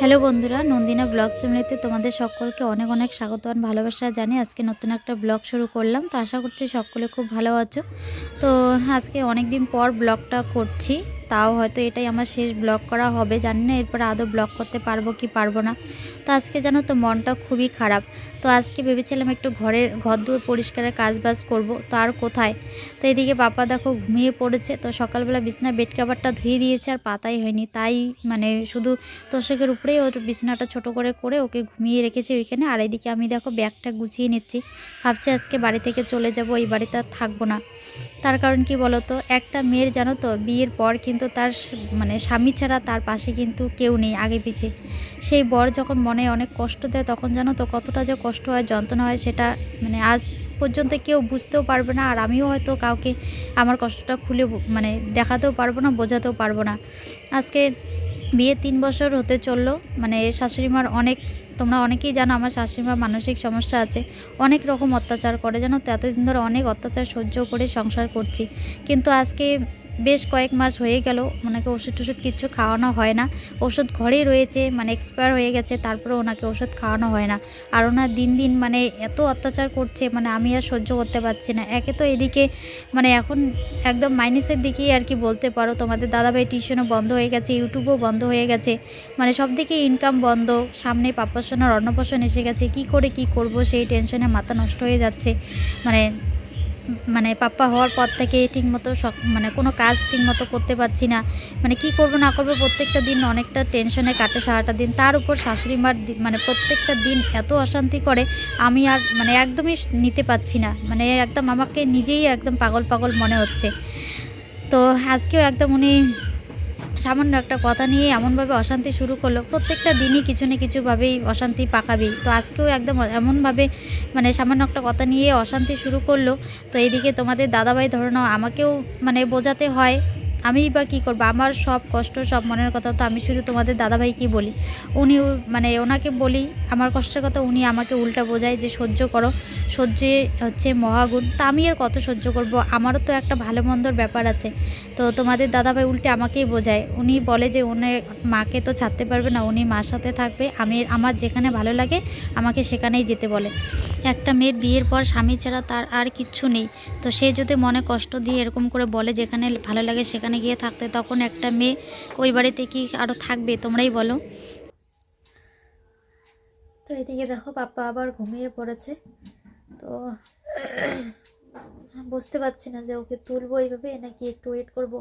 Hello বন্ধুরা, নন্দিনা blog ফ্যামিলিতে তোমাদের সকলকে অনেক অনেক স্বাগত আর ভালোবাসা জানি আজকে নতুন একটা ব্লগ শুরু করলাম। তো আশা করছি সকলে খুব ভালো আছো। তো আজকে অনেক দিন পর ব্লগটা করছি। তাও হয়তো এটাই আমার শেষ ব্লগ করা হবে। জানি না এরপর আদৌ ব্লগ করতে পারব কি পারব না। তো আজকে জানো তো মনটা খুবই খারাপ। তো আজকে ভেবেছিলাম একটু ঘরের ঘর দুয়ার পরিষ্কারের কাজ বাজ করব, তো আর কোথায়? তো এদিকে বাবা দেখো ঘুমিয়ে পড়েছে, তো সকালবেলা বিছনা বেড কাভারটা ধুয়ে দিয়েছে, আর পাতাই হয়নি। তাই মানে শুধু তোষকের উপরেই ওর বিছনাটা ছোট করে করে ওকে ঘুমিয়ে রেখেছে ওইখানে। আর এদিকে আমি দেখো ব্যাগটা গুছিয়ে নিচ্ছি। ভাবছি আজকে বাড়ি থেকে চলে যাব, এই বাড়িতে আর থাকব না। তার কারণ কি বলো তো? একটা মেয়ের জানো তো বিয়ের পর কিন্তু তার মানে স্বামী ছাড়া তার পাশে কিন্তু কেউ নেই আগে পিছে। সেই বর যখন মনে অনেক কষ্ট দেয় তখন জানো তো কতটা যে কষ্ট হয়, যন্ত্রণা হয় সেটা মানে আজ পর্যন্ত কেউ বুঝতেও পারবে না আর আমিও হয়তো কাউকে আমার কষ্টটা খুলে মানে দেখাতেও পারব না, বোঝাতেও পারব না। আজকে বিয়ে তিন বছর হতে চলল মানে শাশুড়ি মার অনেক, তোমরা অনেকেই জানো আমার শাশুড়ি মার মানসিক সমস্যা আছে, অনেক রকম অত্যাচার করে জানো তো, এতদিন ধরে অনেক অত্যাচার সহ্য করে সংসার করছি। কিন্তু আজকে বেশ কয়েক মাস হয়ে গেল ওনাকে ওষুধ টষুধ কিচ্ছু খাওয়ানো হয় না। ওষুধ ঘরেই রয়েছে মানে এক্সপায়ার হয়ে গেছে, তারপরে ওনাকে ওষুধ খাওয়ানো হয় না। আর ওনার দিন দিন মানে এত অত্যাচার করছে মানে আমি আর সহ্য করতে পারছি না। একে তো এদিকে মানে এখন একদম মাইনাসের দিকেই আর কি বলতে পারো। তোমাদের দাদাভাই টিউশনও বন্ধ হয়ে গেছে ইউটিউবও বন্ধ হয়ে গেছে। মানে সব দিকে ইনকাম বন্ধ, সামনে পাপ্পাসোনার অন্নপ্রাশন এসে গেছে। কি করে কি করব, সেই টেনশনে মাথা নষ্ট হয়ে যাচ্ছে। মানে মানে পাপ্পা হওয়ার পর থেকে ঠিকমতো মানে কোনো কাজ ঠিকমতো করতে পারছি না। মানে কি করব না করব প্রত্যেকটা দিন অনেকটা টেনশনে কাটে সারাটা দিন। তার উপর শাশুড়ি মার মানে প্রত্যেকটা দিন এত অশান্তি করে, আমি আর মানে একদমই নিতে পারছি না। মানে একদম আমাকে নিজেই একদম পাগল পাগল মনে হচ্ছে। তো আজকেও একদম উনি সামান্য একটা কথা নিয়ে এমনভাবে অশান্তি শুরু করল। প্রত্যেকটা দিনই কিছু না কিছুভাবেই অশান্তি পাকাবেই। তো আজকেও একদম এমনভাবে মানে সামান্য একটা কথা নিয়ে অশান্তি শুরু করল। তো এদিকে তোমাদের দাদাভাই ধরে আমাকেও মানে বোঝাতে হয়। আমি বা কী করব? আমার সব কষ্ট, সব মনের কথা তো আমি শুধু তোমাদের দাদাভাইকেই বলি। উনি মানে ওনাকে বলি, আমার কষ্টের কথা উনি আমাকে উল্টা বোঝায় যে সহ্য করো। সহ্যে হচ্ছে মহাগুণ। তা আমি আর কত সহ্য করব? আমারও তো একটা ভালো মন্দর ব্যাপার আছে। তো তোমাদের দাদাভাই উল্টে আমাকেই বোঝায়। উনি বলে যে উনি মাকে তো ছাড়তে পারবে না, উনি মার সাথে থাকবে। আমি, আমার যেখানে ভালো লাগে, আমাকে সেখানেই যেতে বলে। একটা মেয়ের বিয়ের পর স্বামী ছাড়া তার আর কিচ্ছু নেই। তো সে যদি মনে কষ্ট দিয়ে এরকম করে বলে, যেখানে ভালো লাগে, সেখানে গিয়ে থাকতে, তখন একটা মেয়ে, ওই বাড়িতে কি আরও থাকবে? তোমরাই বলো। তো এদিকে দেখো, পাপ্পা আবার ঘুমিয়ে পড়েছে। তো বুঝতে পারছি না যে ওকে তুলবো এইভাবে নাকি একটু ওয়েট করব।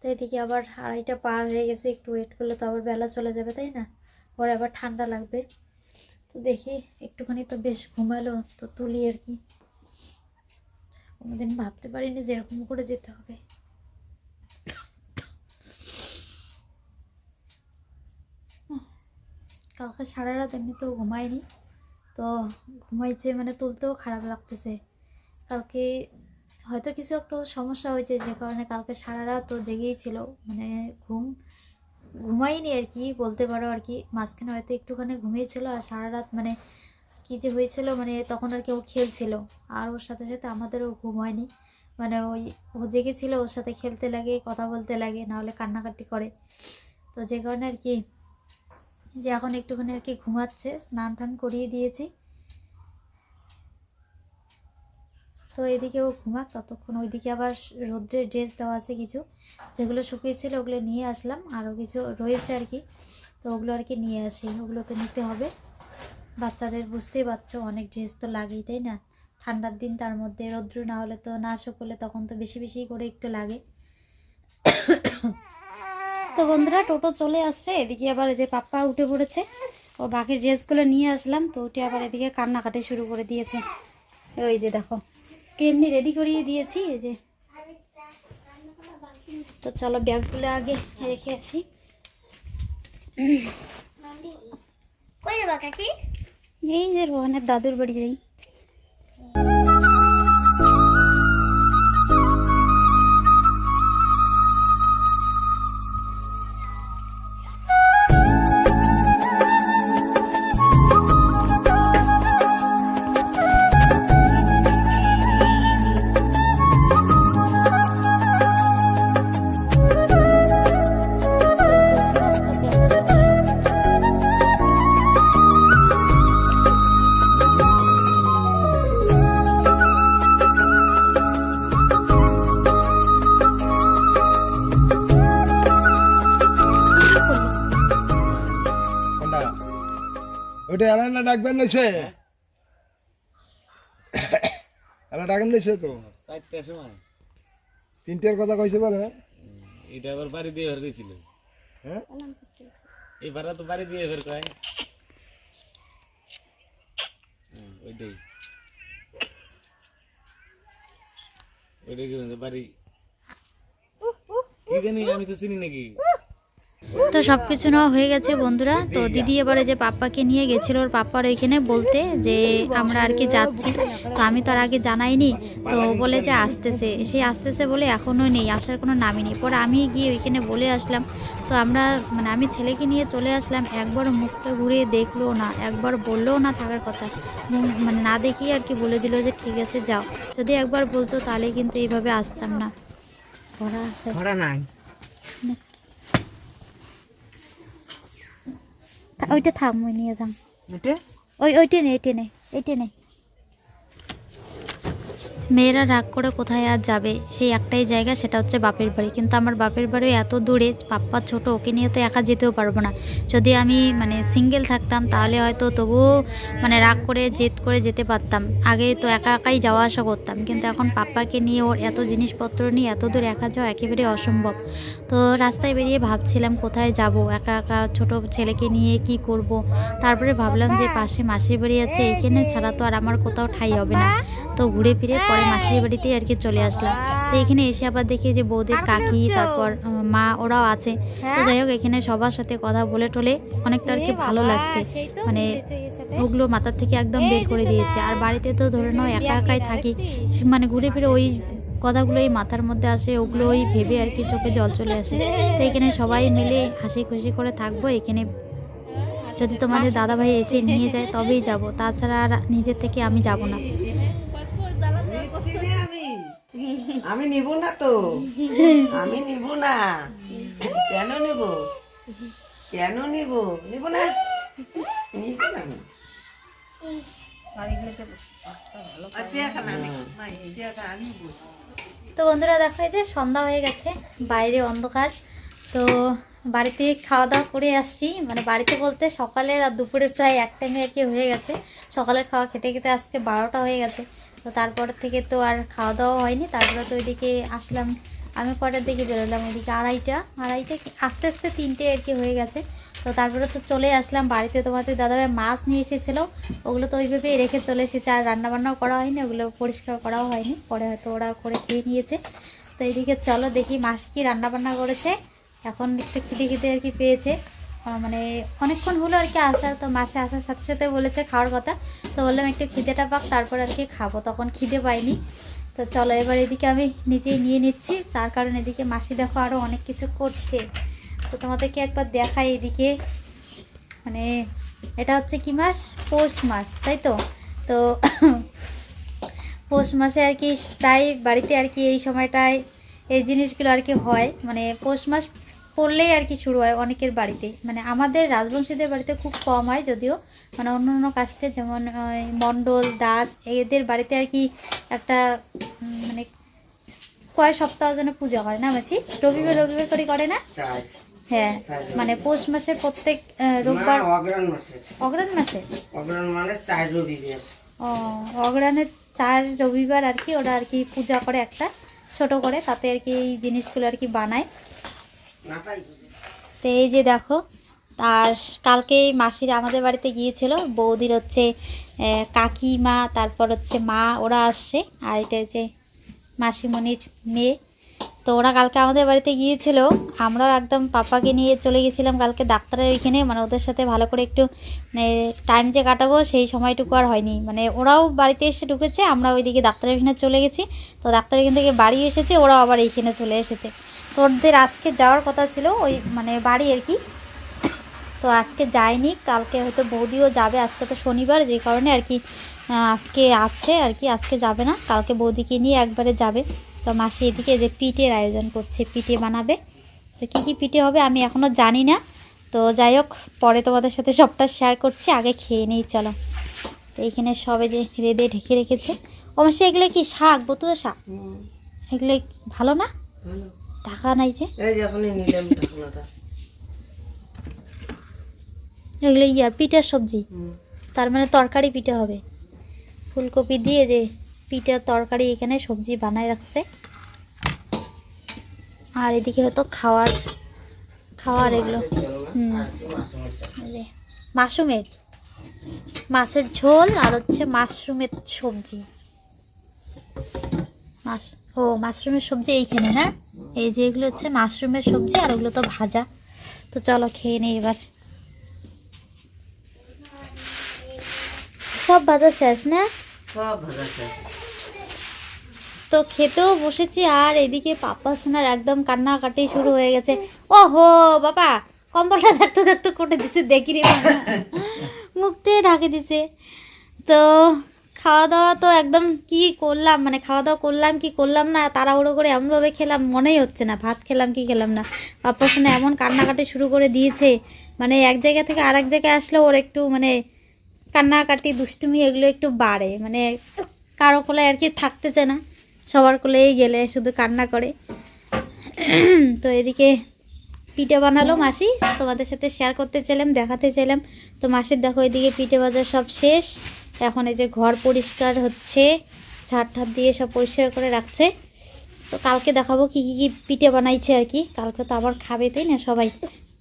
তো এদিকে আবার আড়াইটা পার হয়ে গেছে, একটু ওয়েট করলে তো আবার বেলা চলে যাবে, তাই না? পরে আবার ঠান্ডা লাগবে। তো দেখি, একটুখানি তো বেশ ঘুমালো, তো তুলি আর কি। কোনোদিন ভাবতে পারিনি যে এরকম করে যেতে হবে। কালকে সারা রাত এমনিতেও ঘুমায়নি। তো ঘুমাইছে মানে তুলতেও খারাপ লাগতেছে। কালকে হয়তো কিছু একটা সমস্যা হয়েছে, যে কারণে কালকে সারা রাত ও জেগেই ছিল। মানে ঘুম, ঘুমাইনি আর কি, বলতে পারো আর কি। মাঝখানে হয়তো একটুখানি ঘুমিয়েছিল আর সারা রাত মানে কী যে হয়েছিল মানে তখন আর কি ও খেলছিল। আর ওর সাথে সাথে আমাদেরও ঘুম হয়নি। মানে ওই, ও জেগেছিল, ওর সাথে খেলতে লাগে, কথা বলতে লাগে নাহলে কান্নাকাটি করে। তো যে কারণে আর কি, যে এখন একটুখানি আর কি ঘুমাচ্ছে স্নান টান করিয়ে দিয়েছি। তো এদিকে ও ঘুমাক, ততক্ষণ ওইদিকে আবার রোদ্রের ড্রেস দেওয়া আছে কিছু। যেগুলো শুকিয়েছিল ওগুলো নিয়ে আসলাম আরও কিছু রয়েছে আর কি। তো ওগুলো আর কি নিয়ে আসি, ওগুলো তো নিতে হবে। বাচ্চাদের বুঝতেই পারছ, অনেক ড্রেস তো লাগেই, তাই না? ঠান্ডার দিন তার মধ্যে রৌদ্র না হলে তো না শুকোলে তখন তো বেশি বেশি করে একটু লাগে। তো বন্ধুরা, টোটো চলে আসছে, এদিকে আবার যে পাপ্পা উঠে পড়েছে, ও বাকি ড্রেসগুলো নিয়ে আসলাম। তো উঠে আবার এদিকে কান্নাকাটি শুরু করে দিয়েছে। ওই যে দেখো কেমনি রেডি করিয়ে দিয়েছি এই যে। তো চলো ব্যাগগুলো আগে রেখে আসি। এই যে রোহনের দাদুর বাড়ি যাই। ওটা এলা না ডাকবেন নইছে? এলা ডাকেন নইছে তো। চারটার সময়। তিনটের কথা কইছে বলে এটা আবার বাড়ি দিয়ে বের গেছিল হ্যাঁ? ভাড়া তো বাড়ি দিয়ে বের কয়। ওইটাই। ওইটাই বাড়ি। কি জানি আমি তো চিনি নাকি। তো সব কিছু নেওয়া হয়ে গেছে বন্ধুরা। তো দিদি এবারে যে পাপ্পাকে নিয়ে গেছিল ওর পাপ্পার ওইখানে বলতে যে আমরা আর কি যাচ্ছি। তো আমি তো আর আগে জানাইনি তো বলে যে আসতেছে। সে আসতেছে বলে এখনও নেই আসার কোনো নামই নেই। পরে আমি গিয়ে ওইখানে বলে আসলাম। তো আমরা মানে আমি ছেলেকে নিয়ে চলে আসলাম একবার মুখটা ঘুরে দেখল না একবার বললেও না থাকার কথা। মানে না দেখিয়ে আর কি বলে দিল যে ঠিক আছে যাও। যদি একবার বলতো তাহলে কিন্তু এইভাবে আসতাম না। ভরা আছে। ভাড়া নাই। ওইটা থাম ওই নিয়ে যাম। ওই ওইটা নে এটা নে এটা নে। মেয়েরা রাগ করে কোথায় আর যাবে? সেই একটাই জায়গা, সেটা হচ্ছে বাপের বাড়ি। কিন্তু আমার বাপের বাড়ি এত দূরে, পাপ্পা ছোট, ওকে নিয়ে তো একা যেতেও পারব না। যদি আমি মানে সিঙ্গেল থাকতাম, তাহলে হয়তো তবুও মানে রাগ করে, জেদ করে যেতে পারতাম। আগে তো একা একাই যাওয়া আসা করতাম। কিন্তু এখন পাপ্পাকে নিয়ে ওর এত জিনিসপত্র নিয়ে এত দূর একা যাওয়া একেবারে অসম্ভব। তো রাস্তায় বেরিয়ে ভাবছিলাম, কোথায় যাব? একা একা ছোট ছেলেকে নিয়ে কি করব? তারপরে ভাবলাম যে পাশে মাসির বাড়ি আছে, এইখানে ছাড়া তো আর আমার কোথাও ঠাই হবে না। তো ঘুরে ফিরে পরে মাসির বাড়িতেই আর কি চলে আসলাম। তো এখানে এসে আবার দেখি যে বৌদির কাকি তারপর মা ওরাও আছে। তো যাই হোক এখানে সবার সাথে কথা বলে টলে অনেকটা আর কি ভালো লাগছে। মানে ওগুলো মাথার থেকে একদম বের করে দিয়েছে। আর বাড়িতে তো ধরে নাও একা একাই থাকি। মানে ঘুরে ফিরে ওই কথাগুলোই মাথার মধ্যে আসে ওগুলোই ভেবে আর কি চোখে জল চলে আসে। তো এখানে সবাই মিলে হাসি খুশি করে থাকব। এখানে যদি তোমাদের দাদা ভাই এসে নিয়ে যায় তবেই যাব। তাছাড়া আর নিজের থেকে আমি যাব না। আমি নিব না তো। আমি নিব না। কেন নিব? কেন নিব? নিব না। নিব না। তো বন্ধুরা দেখা যে সন্ধ্যা হয়ে গেছে, বাইরে অন্ধকার। তো বাড়িতে খাওয়া দাওয়া করে আসছি। মানে বাড়িতে বলতে সকালের আর দুপুরের প্রায় এক টাইমে আর কি হয়ে গেছে। সকালের খাওয়া খেতে খেতে আজকে বারোটা হয়ে গেছে। তো তারপর থেকে তো আর খাওয়া দাওয়া হয়নি। তারপরে তো ওইদিকে আসলাম। আমি কটার দিকে বেরোলাম ওইদিকে আড়াইটা। আড়াইটা আস্তে আস্তে তিনটে আর কি হয়ে গেছে। তো তারপরে তো চলে আসলাম বাড়িতে। তোমাদের দাদাভাই মাছ নিয়ে এসেছিল। ওগুলো তো ওইভাবেই রেখে চলে এসেছে। আর রান্নাবান্নাও করা হয়নি। ওগুলো পরিষ্কার করাও হয়নি। পরে হয়তো ওরা করে খেয়ে নিয়েছে। তো এইদিকে চলো দেখি মাস কি রান্নাবান্না করেছে। এখন একটু খিদে খিদে আর কি পেয়েছে। মানে অনেকক্ষণ হলো আর কি আসার তো মাসে আসার সাথে সাথে বলেছে খাওয়ার কথা। তো বললাম একটু খিদেটা পাক, তারপর আর কি খাব। তখন খিদে পাইনি। তো চলো এবার এদিকে আমি নিজেই নিয়ে নিচ্ছি। তার কারণ এদিকে মাসি দেখো আরও অনেক কিছু করছে। তো তোমাদেরকে একবার দেখাই এদিকে। মানে এটা হচ্ছে কি মাস? পৌষ মাস, তাই তো? তো পৌষ মাসে আর কি প্রায় বাড়িতে আর কি এই সময়টায় এই জিনিসগুলো আর কি হয়। মানে পৌষ মাস পড়লেই আর কি শুরু হয় অনেকের বাড়িতে। মানে আমাদের রাজবংশীদের বাড়িতে খুব কম হয় যদিও। মানে অন্য অন্য কাস্টে যেমন মণ্ডল দাস এদের বাড়িতে আর কি একটা মানে কয় সপ্তাহ যেন পূজা করে না মাসি? রবিবার রবিবার করে করে না? হ্যাঁ মানে পৌষ মাসের প্রত্যেক রোববার? না, অগ্রহণ মাসে। মাসে? মানে চার রবিবার। ও অগ্রাণের চার রবিবার আর কি ওরা আর কি পূজা করে একটা ছোট করে। তাতে আর কি এই জিনিসগুলো আর কি বানায়। তো এই যে দেখো আর কালকে মাসির আমাদের বাড়িতে গিয়েছিল, বৌদির হচ্ছে কাকিমা, তারপর হচ্ছে মা, ওরা আসছে, আর এটা হচ্ছে মাসিমণির মেয়ে। তো ওরা কালকে আমাদের বাড়িতে গিয়েছিল, আমরাও একদম পাপাকে নিয়ে চলে গেছিলাম কালকে ডাক্তারের ওইখানে মানে ওদের সাথে ভালো করে একটু মানে টাইম যে কাটাবো, সেই সময়টুকু আর হয়নি। মানে ওরাও বাড়িতে এসে ঢুকেছে, আমরা ওইদিকে ডাক্তারের ওইখানে চলে গেছি। তো ডাক্তার এখান থেকে বাড়ি এসেছে, ওরাও আবার এইখানে চলে এসেছে। তো ওদের আজকে যাওয়ার কথা ছিল ওই মানে বাড়ি আর কি। তো আজকে যায়নি কালকে হয়তো বৌদিও যাবে আজকে তো শনিবার যে কারণে আর কি আজকে আছে আর কি আজকে যাবে না। কালকে বৌদিকে নিয়ে একবারে যাবে। তো মাসি এদিকে যে পিঠের আয়োজন করছে পিঠে বানাবে। তো কী কী পিঠে হবে আমি এখনও জানি না। তো যাই হোক পরে তোমাদের সাথে সবটা শেয়ার করছি আগে খেয়ে নেই চলো। তো এইখানে সবে যে রেদে ঢেকে রেখেছে। অবশ্যই এগুলো কি শাক? বতুয়া শাক? এগুলো ভালো না? ঢাকা নাই যে। এই যে এখনই নিলাম ঢাকনাটা এগুলো ইয়ার পিঠার সবজি। তার মানে তরকারি পিঠে হবে। ফুলকপি দিয়ে যে পিঠে তরকারি এখানে সবজি বানায় রাখছে। আর এদিকে হয়তো খাওয়ার খাওয়ার এগুলো। হুম। মাশরুমের মাছের ঝোল আর হচ্ছে মাশরুমের সবজি। ও মাশরুমের সবজি এইখানে না? এই যে এগুলো হচ্ছে মাশরুমের সবজি আর ওগুলো তো ভাজা। তো চলো খেয়ে নেই এবার। সব ভাজা শেষ না? সব ভাজা শেষ। তো খেতেও বসেছি আর এদিকে পাপা সোনার একদম কান্নাকাটি শুরু হয়ে গেছে। ও হো বাবা কম্বলটা দেখতে দেখতে করে দিছে দেখি রে বাবা। মুখটাই ঢাকে দিছে। তো খাওয়া দাওয়া তো একদম কি করলাম মানে খাওয়া দাওয়া করলাম, কি করলাম না, তাড়াহুড়ো করে এমনভাবে খেলাম, মনেই হচ্ছে না, ভাত খেলাম, কি খেলাম না। পাপা সোনা এমন কান্নাকাটি শুরু করে দিয়েছে মানে এক জায়গা থেকে আরেক জায়গায় আসলে ওর একটু মানে কান্নাকাটি, দুষ্টুমি এগুলো একটু বাড়ে মানে কারও কোলে আর কি থাকতে চায় না, সবার কোলেই গেলে, শুধু কান্না করে। তো এদিকে পিঠে বানালো মাসি, তোমাদের সাথে শেয়ার করতে চাইলাম, দেখাতে চাইলাম। তো মাসির দেখো, এদিকে পিঠে বাজার সব শেষ। এখন এই যে ঘর পরিষ্কার হচ্ছে ঝাড় ঠাট দিয়ে সব পরিষ্কার করে রাখছে। তো কালকে দেখাবো কি কি পিঠে বানাইছে আর কি। কালকে তো আবার খাবে, তাই না সবাই?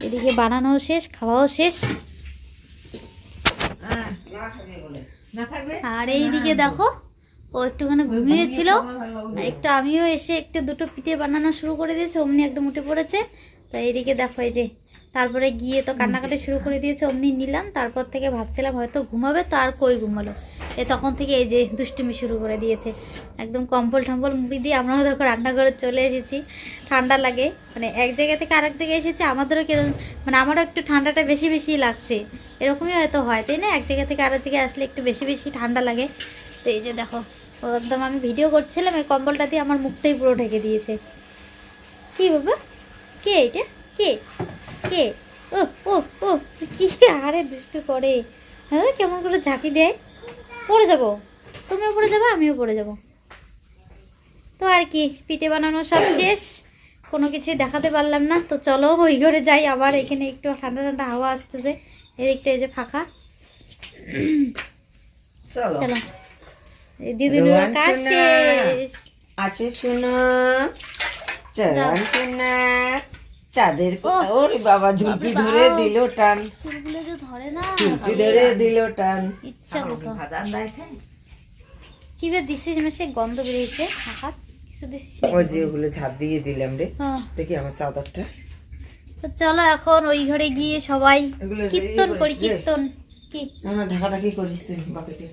এদিকে বানানোও শেষ, খাওয়াও শেষ। আর এইদিকে দেখো, ও একটুখানি ঘুমিয়েছিল। একটু আমিও এসে একটু দুটো পিঠে বানানো শুরু করে দিয়েছে, অমনি একদম উঠে পড়েছে। তো এইদিকে দেখো এই যে তারপরে গিয়ে তো কান্নাকাটি শুরু করে দিয়েছে অমনি নিলাম। তারপর থেকে ভাবছিলাম হয়তো ঘুমাবে তো আর কই ঘুমালো? এ তখন থেকে এই যে দুষ্টুমি শুরু করে দিয়েছে। একদম কম্বল টম্বল মুড়ি দিয়ে আমরাও দেখো রান্নাঘরে চলে এসেছি। ঠান্ডা লাগে। মানে এক জায়গা থেকে আরেক জায়গায় এসেছি আমাদেরও কীরকম মানে আমারও একটু ঠান্ডাটা বেশি বেশি লাগছে। এরকমই হয়তো হয় তাই না? এক জায়গা থেকে আরেক জায়গায় আসলে একটু বেশি বেশি ঠান্ডা লাগে। তো এই যে দেখো ও একদম আমি ভিডিও করছিলাম এই কম্বলটা দিয়ে আমার মুখটাই পুরো ঢেকে দিয়েছে। কি বাবা? কে এটা? কে? কে? ও ও ও কি আরে দুষ্টু করে। হ্যাঁ কেমন করে ঝাঁকি দেয়? পড়ে যাব। তুমিও পড়ে যাবে আমিও পড়ে যাব। তো আর কি পিঠে বানানো সব শেষ। কোনো কিছুই দেখাতে পারলাম না। তো চলো ওই ঘরে যাই আবার। এখানে একটু ঠান্ডা ঠান্ডা হাওয়া আসতেছে। এদিকটা এই যে ফাঁকা। চলো। চলো। দিদি কাজ। শেষ। আসে শোনো শোনা চাঁদের ওরে বাবা ঝুঁকি ধরে দিল টান। চুলগুলো যে ধরে না ঝুঁকি ধরে দিল টান। ইচ্ছা মতো। কি বে দিছিস সে গন্ধ বেরিয়েছে। হাত কিছু দিছিস? ওই যে ওগুলো ঝাঁপ দিয়ে দিলাম রে। হ্যাঁ, দেখি আমার চাদরটা। তো চলো এখন ওই ঘরে গিয়ে সবাই কীর্তন ইয়ে করি কীর্তন। কি? না না ঢাকা ঢাকি করিস তুই বাকেটে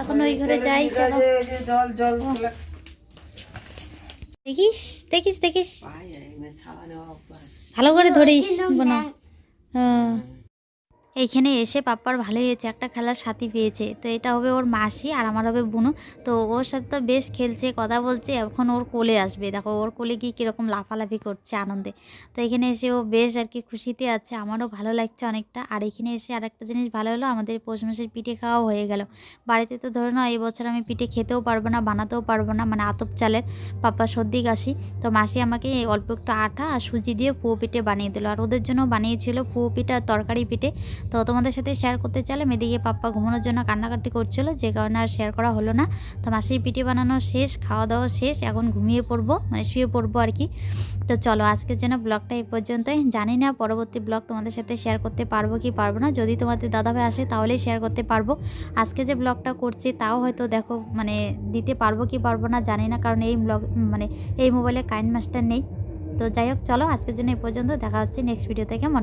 এখন ওই ঘরে যাই চলো। জল জল দেখিস দেখিস দেখিস। ভালো করে ধরিস বোনা। হ্যাঁ। এইখানে এসে পাপ্পার ভালোই হয়েছে, একটা খেলার সাথী পেয়েছে। তো এটা হবে ওর মাসি আর আমার হবে বুনু। তো ওর সাথে তো বেশ খেলছে, কথা বলছে, এখন ওর কোলে আসবে। দেখো, ওর কোলে গিয়ে কীরকম লাফালাফি করছে আনন্দে। তো এখানে এসে ও বেশ আর কি খুশিতে আছে, আমারও ভালো লাগছে অনেকটা। আর এখানে এসে আরেকটা জিনিস ভালো হলো, আমাদের পৌষ মাসের পিঠে খাওয়াও হয়ে গেল। বাড়িতে তো ধরো না এই বছর আমি পিঠে খেতেও পারব না, বানাতেও পারব না মানে আতপ চালের পাপ্পা সর্দি কাশি। তো মাসি আমাকে অল্প একটু আটা আর সুজি দিয়ে পুয়ো পিঠে বানিয়ে দিল। আর ওদের জন্য বানিয়েছিল পুয়ো পিঠে আর তরকারি পিঠে। তো তোমাদের সাথে শেয়ার করতে চাইলাম এদিকে পাপ্পা ঘুমানোর জন্য কান্নাকাটি করছিল, যে কারণে আর শেয়ার করা হলো না। তো মাসির পিঠে বানানো শেষ খাওয়া দাওয়া শেষ, এখন ঘুমিয়ে পড়ব মানে শুয়ে পড়ব আর কি। তো চলো, আজকের জন্য ব্লগটা এই পর্যন্তই। জানি না পরবর্তী ব্লগ তোমাদের সাথে শেয়ার করতে পারব কি পারব না, যদি তোমাদের দাদাভাই আসে তাহলেই শেয়ার করতে পারব। আজকে যে ব্লগটা করছি তাও হয়তো দেখো মানে দিতে পারব কি পারব না জানি না, কারণ এই ব্লগ মানে এই মোবাইলে কাইন মাস্টার নেই। তো যাই হোক, চলো, আজকের জন্য এই পর্যন্ত, দেখা হচ্ছে নেক্সট ভিডিওতে কেমন?